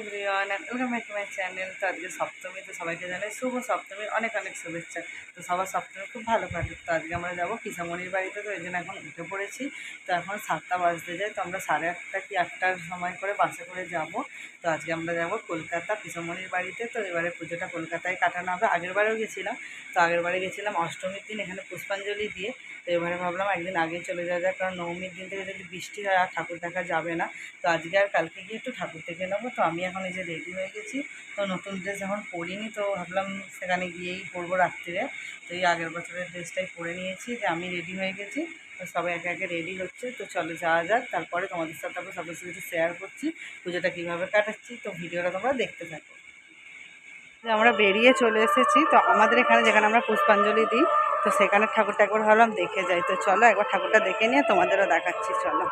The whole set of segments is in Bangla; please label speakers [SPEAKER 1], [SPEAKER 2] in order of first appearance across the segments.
[SPEAKER 1] Everyone welcome back to my channel তো আজকে সপ্তমী, তো সবাইকে জানাই শুভ সপ্তমীর অনেক অনেক শুভেচ্ছা। তো সবার সপ্তমী খুব ভালো কাটুক। তো আজকে আমরা যাব পিসামণির বাড়িতে, তো এই জন্য এখন উঠে পড়েছি। তো এখন সাতটা বাজতে যায়, তো আমরা সাড়ে আটটা কি আটটার সময় করে বাসে করে যাব। তো আজকে আমরা যাব কলকাতা পিসামণির বাড়িতে। তো এবারে পুজোটা কলকাতায় কাটানো হবে। আগের বারেও গেছিলাম। তো আগের বারে গেছিলাম অষ্টমীর দিন এখানে পুষ্পাঞ্জলি দিয়ে। তো এবারে ভাবলাম একদিন আগে চলে যাওয়া যায় কারণ নবমীর দিন থেকে যদি বৃষ্টি হয় আর ঠাকুর দেখা যাবে না, তো আজকে আর কালকে গিয়ে একটু ঠাকুর দেখে নেব। তো আমি এখন এই যে রেডি হয়ে গেছি। তো নতুন ড্রেস এখন পরিনি তো ভাবলাম সেখানে গিয়েই পরবো রাত্রিরে। তো এই আগের বছরের ড্রেসটাই পরে নিয়েছি যে আমি রেডি হয়ে গেছি। তো সবাই একে একে রেডি হচ্ছে। তো চলো যাওয়া যাক। তারপরে তোমাদের সাথে আবার সব কিছু শেয়ার করছি, পুজোটা কীভাবে কাটাচ্ছি। তো ভিডিওটা তোমরা দেখতে থাকো। আমরা বেরিয়ে চলে এসেছি। তো আমাদের এখানে যেখানে আমরা পুষ্পাঞ্জলি দিই, তো সেখানে ঠাকুরটা একবার ভাবলাম দেখে যাই। তো চলো একবার ঠাকুরটা দেখে নিয়ে তোমাদেরও দেখাচ্ছি। চলো।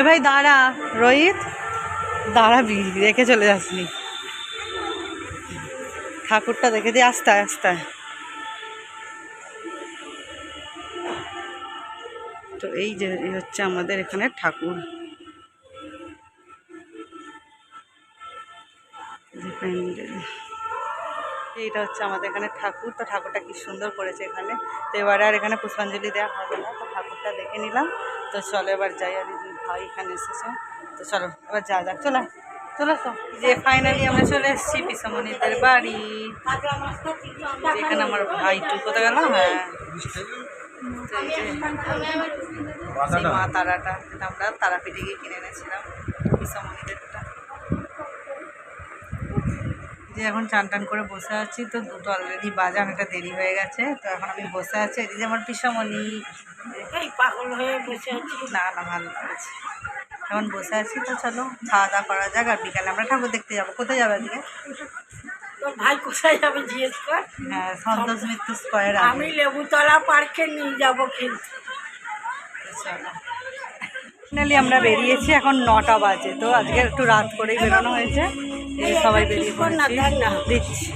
[SPEAKER 1] ওই ভাই, দাঁড়া, রোহিত। দাঁড়া, বিড়ি রেখে চলে যাসনি। ঠাকুরটা দেখে দিয়ে আস্তে আস্তে তো এই যে হচ্ছে আমাদের এখানে ঠাকুর। এইটা হচ্ছে আমাদের এখানে ঠাকুর। তো ঠাকুরটা কি সুন্দর করেছে এখানে। তো এবারে আর এখানে পুষ্পাঞ্জলি দেওয়া হবে না। তো ঠাকুরটা দেখে নিলাম। তো চলো এবার যাই আর ভাই এখানে এসেছে। তো চলো, এবার যা যাক। চলো চলো তো। যে ফাইনালি আমরা চলে এসেছি, পিসামণিদের বাড়ি। যেখানে আমার ভাই টু কোথায় গেল হ্যাঁ। মা তারাটা, যেটা আমরা তারাপীঠে গিয়ে কিনে এনেছিলাম পিসামণিদেরটা যে এখন চান টান করে বসে আছি, তো দুটো অলরেডি বাজে অনেকটা দেরি হয়ে গেছে। তো এখন আমি বসে আছি এদিকে আমার পিসামণি।
[SPEAKER 2] এই পাগল হয়ে বসে আছি।
[SPEAKER 1] না না ভালো লাগছে এখন বসে আছি তো চলো খাওয়া দাওয়া করা যাক আর বিকালে আমরা ঠাকুর দেখতে যাব। কোথায় যাবে আজকে?
[SPEAKER 2] তোর ভাই কোথায় যাবে জিজ্ঞেস কর।
[SPEAKER 1] হ্যাঁ সন্তোষ মিত্র স্কোয়ার
[SPEAKER 2] আমি লেবুতলা পার্কে নিয়ে যাব কিন্তু।
[SPEAKER 1] ফাইনালি আমরা বেরিয়েছি এখন নটা বাজে তো আজকে একটু রাত করেই বেরোনো হয়েছে। সবাই বেরিয়ে পড়েছি। দিচ্ছি।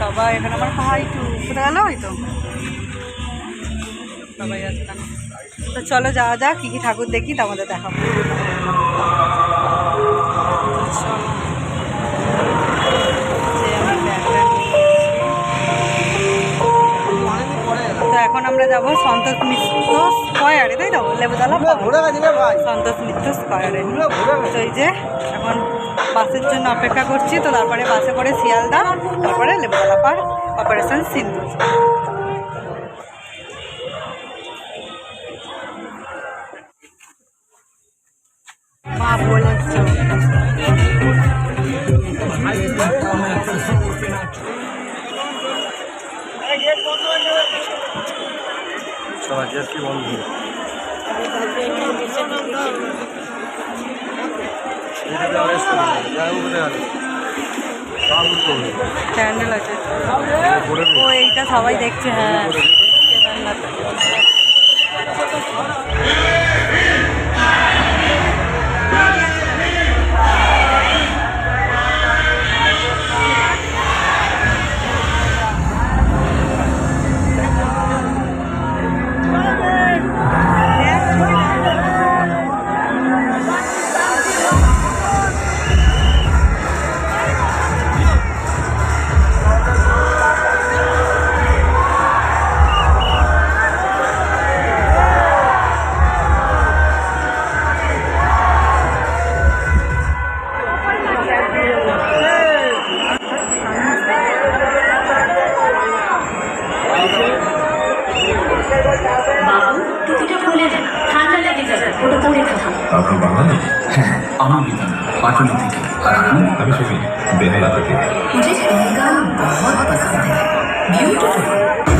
[SPEAKER 1] সবাই এখানে আমার ভাই টু কোথায় গেল হয়তো? সবাই আসলাম তো চলো যাওয়া যাক কী কী ঠাকুর দেখি তা আমাদের দেখাবো তো এখন আমরা যাব সন্তোষ মিত্র স্কয়ারে তাই তো? লেবুতলা। সন্তোষ মিত্র স্কয়ারে। তো এই যে এখন বাসের জন্য অপেক্ষা করছি তো তারপরে বাসে করে শিয়ালদা তারপরে লেবুতলা পার্ক অপারেশন সিন্ধু।
[SPEAKER 3] করবে
[SPEAKER 1] প্যান্ডেল আছে। ও এইটা সবাই দেখছে হ্যাঁ।
[SPEAKER 4] पाटलिपुत्र
[SPEAKER 5] मुझे गाना बहुत पसंद है। ब्यूटीफुल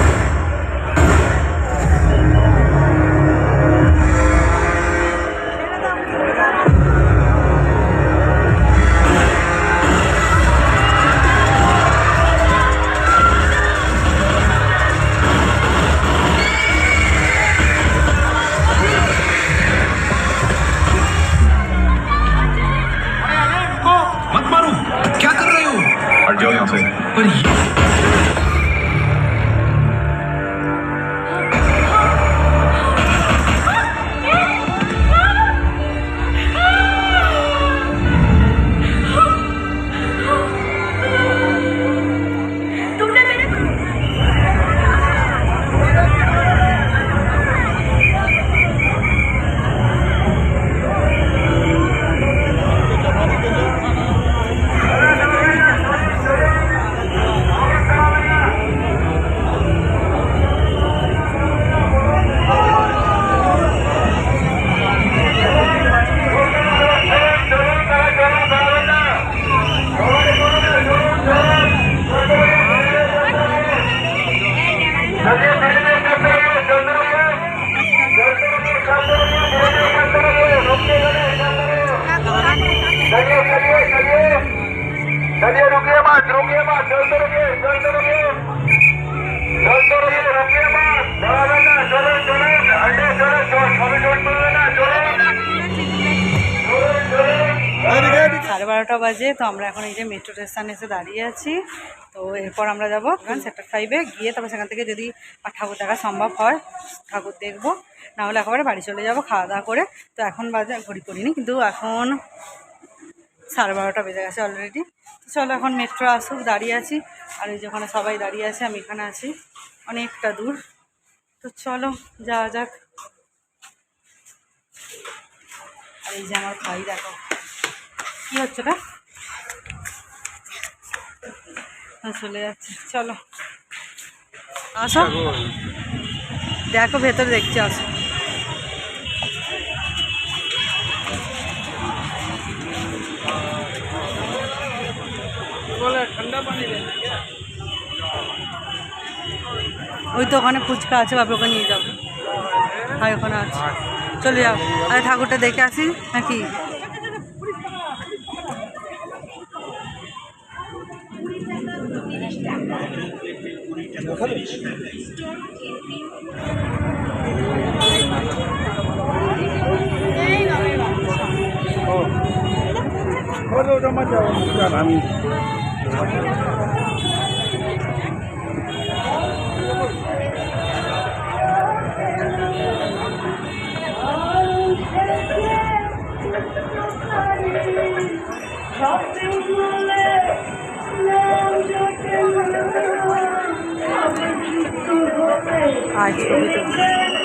[SPEAKER 1] সাড়ে বারোটা বাজে তো আমরা এখন এই যে মেট্রো স্টেশনে এসে দাঁড়িয়ে আছি। তো এরপর আমরা যাব সেক্টর ফাইভে গিয়ে তারপর সেখান থেকে যদি ঠাকুর দেখা সম্ভব হয় ঠাকুর দেখব। নাহলে একেবারে বাড়ি চলে যাব খাওয়া দাওয়া করে। তো এখন বাজে ঘড়ি করিনি কিন্তু এখন সাড়ে বারোটা বেজে গেছে অলরেডি তো চলো এখন মেট্রো আসুক দাঁড়িয়ে আছি। আর এই যেখানে সবাই দাঁড়িয়ে আছে আমি এখানে আছি। অনেকটা দূর। তো চলো যাওয়া যাক। আর এই যে আমার ভাই দেখো। কী হচ্ছে না চলে যাচ্ছে। চলো। আসো। দেখো ভেতরে দেখছি আসো। ওই তো ওখানে ফুচকা আছে বাপি ওখানে নিয়ে যাব ভাই ওখানে আছে। চলে যাও। আরে ঠাকুরটা দেখে আসি নাকি?
[SPEAKER 3] আমি
[SPEAKER 1] আজ ছবি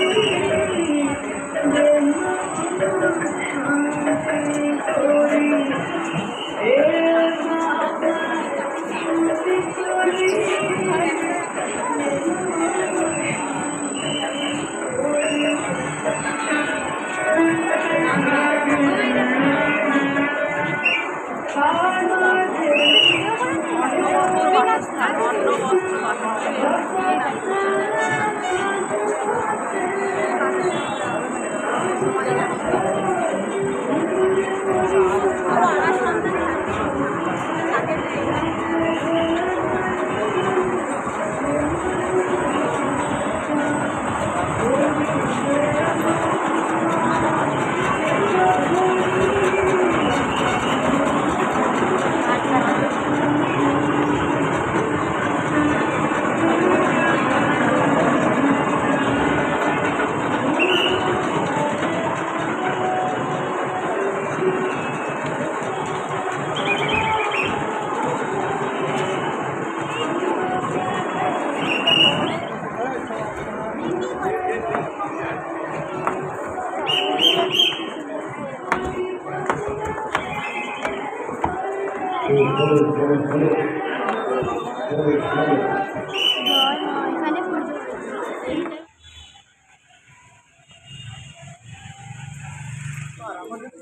[SPEAKER 1] তুলছি।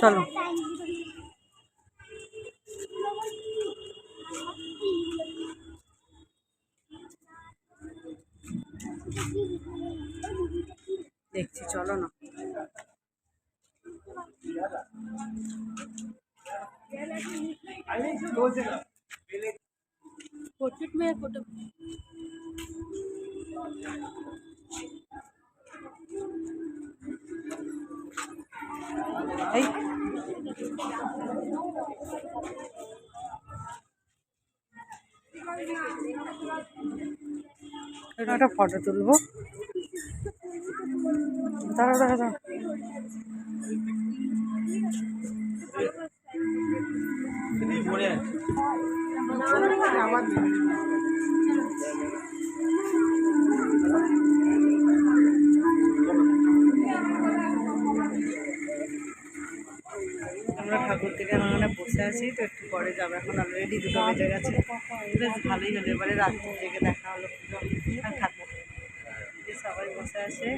[SPEAKER 1] চলো দেখছি চলো না এই। এটা একটা ফটো তুলবো। দাঁড়াও দাঁড়াও দাঁড়াও। আমরা বসে আছি, তো একটু পরে যাব। এখন অলরেডি দুটো বেজে গেছে। বেশ ভালোই হলো, এবারে রাত্রি জেগে দেখা হলো। আর থাকব। সবাই বসে আছে।